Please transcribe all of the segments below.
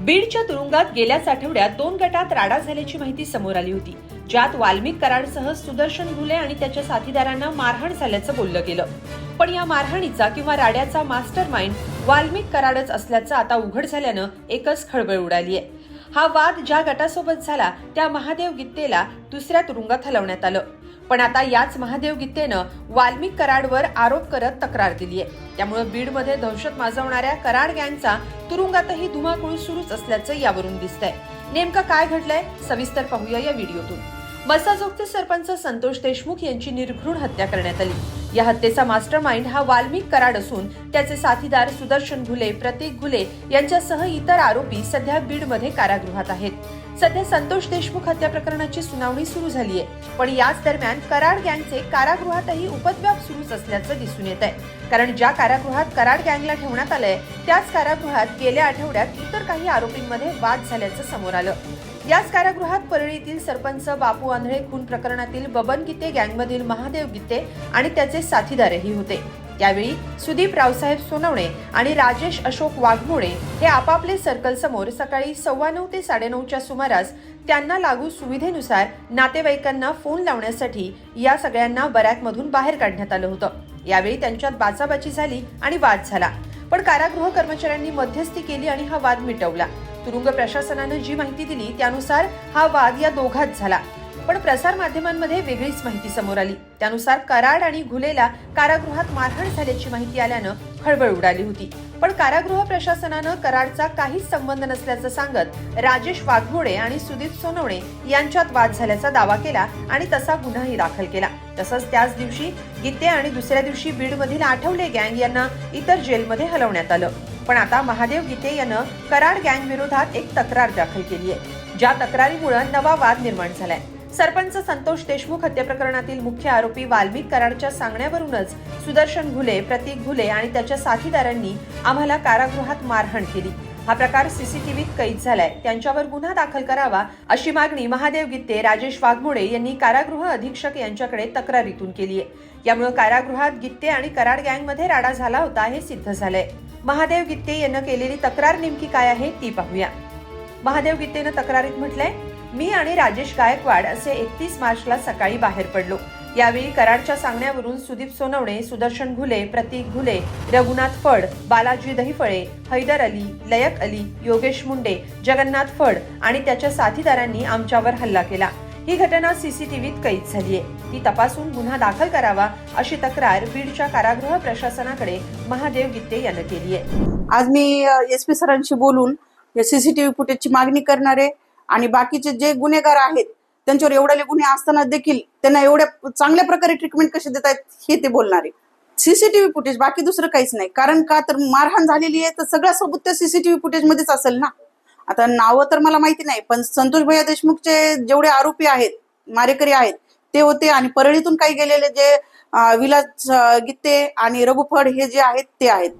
बीडच्या तुरुंगात गेल्याच आठवड्यात दोन गटात राडा झाल्याची माहिती समोर आली होती ज्यात वाल्मिक कराडसह सुदर्शन घुले आणि त्याच्या साथीदारांना मारहाण झाल्याचं बोललं गेलं. पण या मारहाणीचा किंवा राड्याचा मास्टर माइंड वाल्मिक कराडच असल्याचं आता उघड झाल्यानं एकच खळबळ उडाली आहे हा वाद ज्या गटासोबत झाला त्या महादेव गित्तेला दुसऱ्या तुरुंगात हलवण्यात आलं. पण आता याच महादेव गित्तेनं वाल्मिक कराडवर आरोप करत तक्रार दिली आहे त्यामुळे बीडमध्ये दहशत माजवणाऱ्या कराड गँगचा तुरुंगातही धुमाकूळ सुरूच असल्याचं यावरून दिसतंय. नेमकं काय घडलंय? सविस्तर पाहूया या व्हिडिओतून. मसाजोगचे सरपंच संतोष देशमुख यांची निर्घृण हत्या करण्यात आली. या हत्येचा मास्टर माइंड हा वाल्मिक कराड असून त्याचे साथीदार सुदर्शन घुले प्रतीक घुले यांच्यासह इतर आरोपी सध्या बीडमध्ये कारागृहात आहेत. सध्या संतोष देशमुख हत्या प्रकरणाची सुनावणी सुरू झाली आहे पण याच दरम्यान कराड गँगचे कारागृहातही उपद्व्याप सुरूच असल्याचं दिसून येत आहे कारण ज्या कारागृहात कराड गँगला ठेवण्यात आलंय त्याच कारागृहात गेल्या आठवड्यात इतर काही आरोपींमध्ये वाद झाल्याचं समोर आलं. याच कारागृहात परळीतील सरपंच बापू आंधळे खून प्रकरणातील बबन गीते गँगमधील महादेव गीते आणि त्याचे साथीदारही होते. त्यावेळी सुदीप रावसाहेब सोनवणे आणि राजेश अशोक वाघमोडे हे आपापले सर्कल समोर सकाळी सव्वा नऊ ते साडेनऊच्या सुमारास त्यांना लागू सुविधेनुसार नातेवाईकांना फोन लावण्यासाठी या सगळ्यांना बॅरॅकमधून बाहेर काढण्यात आलं होतं. यावेळी त्यांच्यात बाचाबाची झाली आणि वाद झाला. पण कारागृह कर्मचाऱ्यांनी मध्यस्थी केली आणि हा वाद मिटवला. तुरुंग प्रशासनानं जी माहिती दिली त्यानुसार हा वाद या दोघात झाला. पण प्रसार माध्यमांमध्ये वेगळीच माहिती समोर आली. त्यानुसार कराड आणि घुलेला कारागृहात मारहाण झाल्याची माहिती आल्यानं खळबळ उडाली होती. पण कारागृह प्रशासनानं कराडचा काहीच संबंध नसल्याचं सांगत राजेश वाघमोडे आणि सुदीप सोनवणे यांच्यात वाद झाल्याचा दावा केला आणि तसा गुन्हाही दाखल केला. तसंच त्याच दिवशी गीते आणि दुसऱ्या दिवशी बीडमधील आठवले गँग यांना इतर जेलमध्ये हलवण्यात आलं. पण आता महादेव गीते यानं कराड गँग विरोधात एक तक्रार दाखल केली आहे ज्या तक्रारीमुळे नवा वाद निर्माण झालाय. सरपंच संतोष देशमुख हत्येप्रकरणातील मुख्य आरोपी वाल्मिक कराडच्या सांगण्यावरूनच सुदर्शन घुले प्रतीक घुले आणि त्याच्या साथीदारांनी आम्हाला कारागृहात मारहाण केली. हा प्रकार सीसीटीव्हीत कैद झालाय. त्यांच्यावर गुन्हा दाखल करावा अशी मागणी महादेव गित्ते राजेश वाघमोडे यांनी कारागृह अधीक्षक यांच्याकडे तक्रारीतून केली आहे. यामुळे कारागृहात गित्ते आणि कराड गँगमध्ये राडा झाला होता हे सिद्ध झालंय. महादेव गित्ते यांना केलेली तक्रार नेमकी काय आहे ती पाहूया. महादेव गीतेनं तक्रारीत म्हटलंय मी आणि राजेश गायकवाड असे एकतीस मार्चला सकाळी बाहेर पडलो. यावेळी कराडच्या सांगण्यावरून सुदीप सोनवणे सुदर्शन घुले प्रतीक घुले रघुनाथ फड बालाजी दहिफळे हैदर अली लयक अली योगेश मुंडे जगन्नाथ फड आणि त्याच्या साथीदारांनी आमच्यावर हल्ला केला. ही घटना सीसीटीव्हीत कैद झाली आहे. ती तपासून गुन्हा दाखल करावा अशी तक्रार बीडच्या कारागृह प्रशासनाकडे महादेव गित्ते यानं केली आहे. आज मी एस पी सरांशी बोलून या सीसीटीव्ही फुटेजची मागणी करणारे आणि बाकीचे जे गुन्हेगार आहेत त्यांच्यावर एवढे गुन्हे असताना देखील त्यांना एवढ्या चांगल्या प्रकारे ट्रीटमेंट कशी देत आहेत हे ते बोलणारे सीसीटीव्ही फुटेज बाकी दुसरं काहीच नाही. कारण का तर मारहाण झालेली आहे तर सगळ्या सबूत त्या सीसीटीव्ही फुटेज मध्येच असेल ना? आता नावं तर मला माहिती नाही पण संतोष भैया देशमुखचे जेवढे आरोपी आहेत मारेकरी आहेत ते होते आणि परळीतून काही गेलेले जे विलास अं, गित्ते आणि रघुफड हे जे आहेत ते आहेत.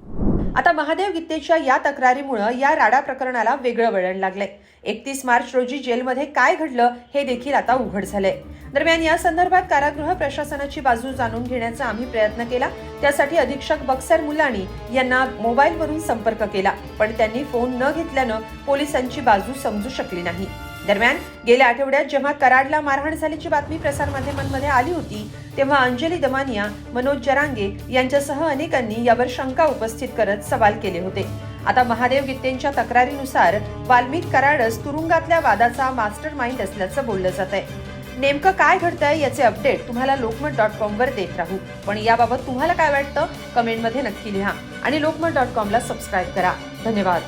आता महादेव गीतेच्या या तक्रारीमुळं या राडा प्रकरणाला वेगळं वळण लागलंय. एकतीस मार्च रोजी जेलमध्ये काय घडलं हे देखील आता उघड झालंय. दरम्यान या संदर्भात कारागृह प्रशासनाची बाजू जाणून घेण्याचा आम्ही प्रयत्न केला. त्यासाठी अधीक्षक बक्सर मुलानी यांना मोबाईलवरून संपर्क केला पण त्यांनी फोन न घेतल्यानं पोलिसांची बाजू समजू शकली नाही. दरम्यान गेल्या आठवड्यात जेव्हा कराडला मारहाण झाल्याची बातमी प्रसारमाध्यमांमध्ये आली होती तेव्हा अंजली दमानिया मनोज जरांगे यांच्यासह अनेकांनी यावर शंका उपस्थित करत सवाल केले होते. आता महादेव गित्तेंच्या तक्रारीनुसार वाल्मिक कराडच तुरुंगातल्या वादाचा मास्टर माइंड असल्याचं बोललं जात आहे. नेमकं काय घडतंय याचे अपडेट तुम्हाला लोकमत डॉट कॉम वर देत राहू. पण याबाबत तुम्हाला काय वाटतं कमेंटमध्ये नक्की लिहा आणि लोकमत डॉट कॉमला सबस्क्राईब करा. धन्यवाद.